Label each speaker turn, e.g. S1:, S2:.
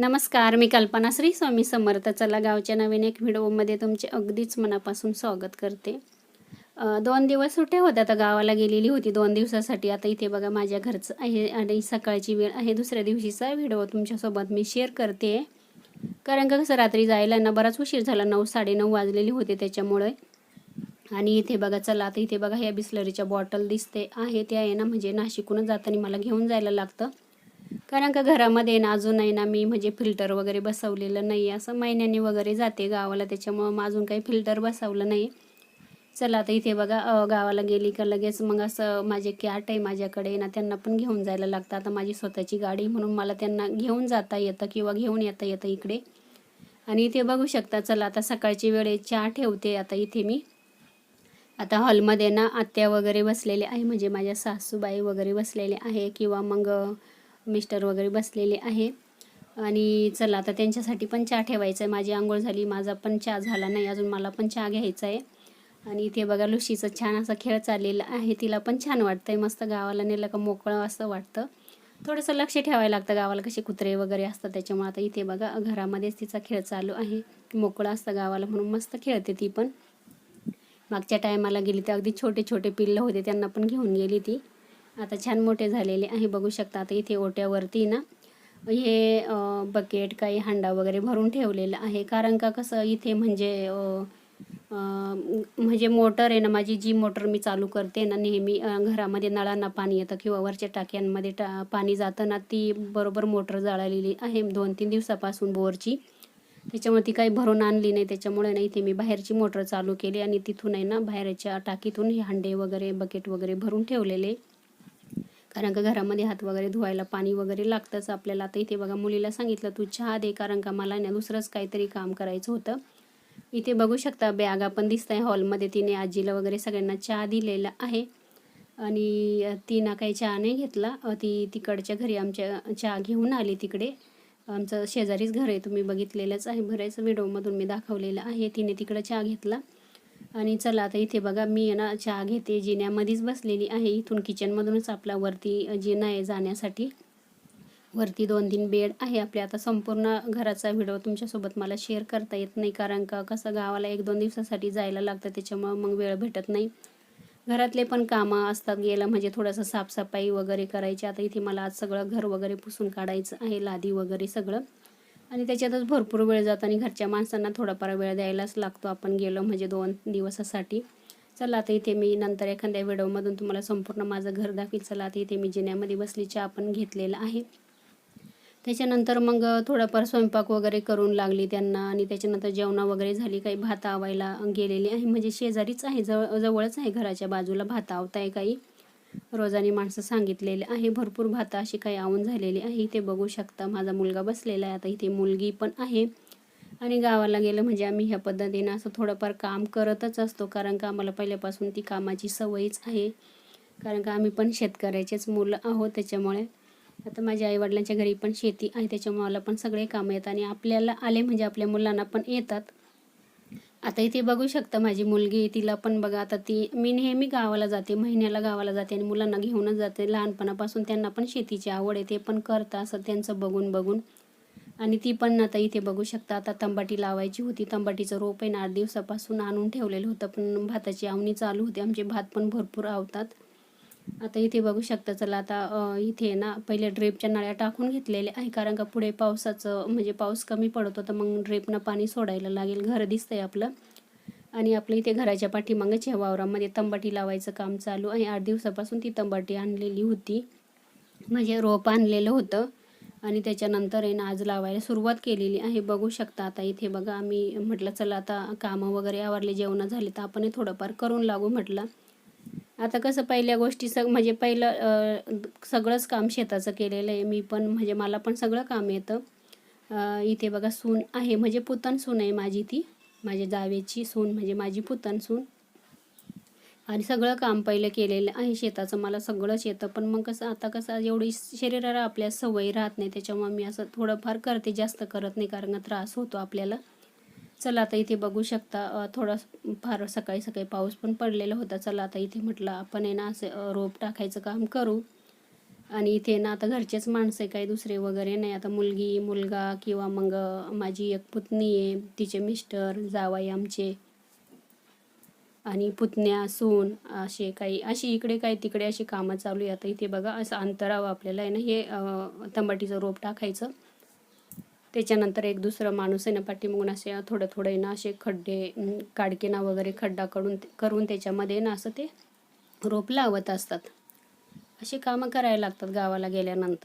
S1: नमस्कार मी कल्पना श्री स्वामी समर्थ. चला गावच्या नवीन एक व्हिडिओमध्ये तुमचे अगदीच मनापासून स्वागत करते. दोन दिवस सुट्ट्या होत्या आता गावाला गेलेली होती दोन दिवसासाठी. आता इथे बघा माझ्या घरचं आहे आणि सकाळची वेळ आहे. दुसऱ्या दिवशीचा व्हिडिओ तुमच्यासोबत मी शेअर करते. कारण का कसं रात्री जायला ना बराच उशीर झाला. नऊ साडेनऊ वाजलेली होते त्याच्यामुळे. आणि इथे बघा चला आता इथे बघा ह्या बिस्लरीच्या बॉटल दिसते आहे ते आहे ना. म्हणजे नाशिकूनच जाताना मला घेऊन जायला लागतं. कारण का घरामध्ये ना अजून आहे ना मी म्हणजे फिल्टर वगैरे बसवलेलं नाही असं महिन्याने वगैरे जाते गावाला त्याच्यामुळं मग अजून काही फिल्टर बसवलं नाही. चला आता इथे बघा गावाला गेली का लगेच मग असं माझे कॅट आहे माझ्याकडे ना त्यांना पण घेऊन जायला लागतं. आता माझी स्वतःची गाडी म्हणून मला त्यांना घेऊन जाता येतं किंवा घेऊन येता येतं इकडे. आणि इथे बघू शकता चला आता सकाळची वेळेत चहा ठेवते आता इथे मी. आता हॉलमध्ये ना आत्या वगैरे बसलेले आहे म्हणजे माझ्या सासूबाई वगैरे बसलेले आहे. किंवा मग मिस्टर वगैरे बसलेले आहे. आणि चला आता त्यांच्यासाठी पण चहा ठेवायचा आहे. माझी आंघोळ झाली माझा पण चहा झाला नाही अजून मला पण चहा घ्यायचा आहे. आणि इथे बघा लुशीचं छान असा खेळ चाललेला आहे. तिला पण छान वाटतंय. मस्त गावाला नेलं का मोकळं असं वाटतं. थोडंसं लक्ष ठेवायला लागतं गावाला कसे कुत्रे वगैरे असतात त्याच्यामुळे. आता इथे बघा घरामध्येच तिचा खेळ चालू आहे. मोकळं असतं गावाला म्हणून मस्त खेळते ती पण. मागच्या टायमाला गेली तर अगदी छोटे छोटे पिल्लं होते त्यांना पण घेऊन गेली ती. आता छान मोठे झालेले आहे. बघू शकता आता इथे ओट्यावरती ना हे बकेट काही हांडा वगैरे भरून ठेवलेलं आहे. कारण का कसं इथे म्हणजे म्हणजे मोटर आहे ना माझी जी मोटर मी चालू करते ना नेहमी घरामध्ये नळांना पाणी येतं किंवा वरच्या टाक्यांमध्ये टा पाणी जातं ना ती बरोबर मोटर जाळलेली आहे दोन तीन दिवसापासून बोरची. त्याच्यामुळे ती काही भरून आणली नाही. त्याच्यामुळे ना इथे मी बाहेरची मोटर चालू केली आणि तिथून आहे ना बाहेरच्या टाकीतून हे हांडे वगैरे बकेट वगैरे भरून ठेवलेले. कारण का घरामध्ये हात वगैरे धुवायला पाणी वगैरे लागतंच आपल्याला. आता इथे बघा मुलीला सांगितलं तू चहा दे कारण का मला ना दुसरंच काहीतरी काम करायचं होतं. इथे बघू शकता बॅगा पण दिसत आहे हॉलमध्ये. तिने आजीला वगैरे सगळ्यांना चहा दिलेला आहे. आणि तिनं काही चहा नाही घेतला. ती तिकडच्या घरी आमच्या चहा घेऊन आली तिकडे. आमचं शेजारीच घर आहे. तुम्ही बघितलेलंच आहे. बऱ्याच व्हिडिओमधून मी दाखवलेलं आहे. तिने तिकडं चहा घेतला. आणि चला आता इथे बघा मी आहे ना चहा घेते. जिन्यामध्येच बसलेली आहे. इथून किचनमधूनच आपला वरती जिना आहे जाण्यासाठी. वरती दोन तीन बेड आहे आपल्या आता संपूर्ण घराचा व्हिडिओ तुमच्यासोबत मला शेअर करता येत नाही कारण का कसं गावाला एक दोन दिवसासाठी जायला लागतं त्याच्यामुळं मग वेळ भेटत नाही. घरातले पण कामं असतात गेलं म्हणजे थोडंसं साफसफाई वगैरे करायची. आता इथे मला आज सगळं घर वगैरे पुसून काढायचं आहे लादी वगैरे सगळं. आणि त्याच्यातच भरपूर वेळ जातो आणि घरच्या माणसांना थोडाफार वेळ द्यायलाच लागतो. आपण गेलो म्हणजे दोन दिवसासाठी. चला आता इथे मी नंतर एखाद्या व्हिडिओमधून तुम्हाला संपूर्ण माझं घर दाखवील चला आता इथे मी जिन्यामध्ये बसली चहा पण घेतलेला आहे. त्याच्यानंतर मग थोडाफार स्वयंपाक वगैरे करून लागली त्यांना आणि त्याच्यानंतर जेवणा वगैरे झाली. काही भात आवायला गेलेली आहे. म्हणजे शेजारीच आहे जवळ जवळच आहे घराच्या बाजूला. भात आवताय काही. रोजाने माणसं सांगितलेले आहे भरपूर भात अशी काही आवून झालेली आहे. इथे बघू शकता माझा मुलगा बसलेला आहे. आता इथे मुलगी पण आहे. आणि गावाला गेलं म्हणजे आम्ही ह्या पद्धतीनं असं थोडंफार काम करतच असतो. कारण का आम्हाला पहिल्यापासून ती कामाची सवयच आहे. कारण का आम्ही पण शेतकऱ्याचेच मुलं आहोत त्याच्यामुळे. आता माझ्या आईवडिलांच्या घरी पण शेती आहे. त्याच्यामुळे मला पण सगळे कामं येतात. आणि आपल्याला आले म्हणजे आपल्या मुलांना पण येतात. आता इथे बघू शकता माझी मुलगी तिला पण बघा आता ती मी नेहमी गावाला जाते महिन्याला गावाला जाते आणि मुलांना घेऊनच जाते. लहानपणापासून त्यांना पण शेतीची आवड आहे ते पण करतं असं त्यांचं बघून बघून. आणि ती पण आता इथे बघू शकता आता तंबाटी लावायची होती. तंबाटीचं रोप आहे ना आठ दिवसापासून आणून ठेवलेलं होतं पण भाताची आवणी चालू होती. आमचे भात पण भरपूर आवतात. आता इथे बघू शकता चला आता इथे ना पहिले ड्रेपच्या नळ्या टाकून घेतलेल्या आहे कारण का पुढे पावसाचं म्हणजे पाऊस कमी पडत होता मग ड्रेपनं पाणी सोडायला लागेल घर दिसतंय आपलं. आणि आपलं इथे घराच्या पाठीमागच ह्या वावरामध्ये तंबाटी लावायचं काम चालू आहे. आठ दिवसापासून ती तंबाटी आणलेली होती. म्हणजे रोप आणलेलं होतं. आणि त्याच्यानंतर आहे ना आज लावायला सुरुवात केलेली आहे. बघू शकता आता इथे बघा आम्ही म्हटलं चला आता कामं वगैरे आवरले जेवणं झाले तर आपण हे थोडंफार करून लागू म्हटलं. आता कसं पहिल्या गोष्टी सग म्हणजे पहिलं सगळंच काम शेताचं केलेलं आहे. मी पण म्हणजे मला पण सगळं काम येतं. इथे बघा सून आहे म्हणजे पुतण सून आहे माझी ती. माझ्या जावेची सून म्हणजे माझी पुतण सून. आणि सगळं काम पहिलं केलेलं आहे शेताचं. मला सगळंच येतं. पण मग कसं आता कसं एवढी शरीराला आपल्या सवय राहत नाही. त्याच्यामुळे मी असं थोडंफार करते जास्त करत नाही. कारण त्रास होतो आपल्याला. चला आता इथे बघू शकता थोडा फार सकाळी सकाळी पाऊस पण पडलेला होता. चला आता इथे म्हटलं आपण आहे ना असं रोप टाकायचं काम करू. आणि इथे ना आता घरचेच माणसं आहे काही दुसरे वगैरे नाही. आता मुलगी मुलगा किंवा मग माझी एक पुतणी आहे तिचे मिस्टर जावाई आमचे. आणि पुतण्या सून असे काही अशी इकडे काही तिकडे अशी कामं चालू आहे. आता इथे बघा असं अंतरावं आपल्याला आहे ना हे तंबाटीचं रोप टाकायचं. त्याच्यानंतर एक दुसरं माणूस आहे ना पाठीमागून असे थोडं थोडं आहे ना असे खड्डे काडकेना वगैरे खड्डा करून करून त्याच्यामध्ये ना असं ते रोप लावत असतात. अशी कामं करायला लागतात गावाला गेल्यानंतर.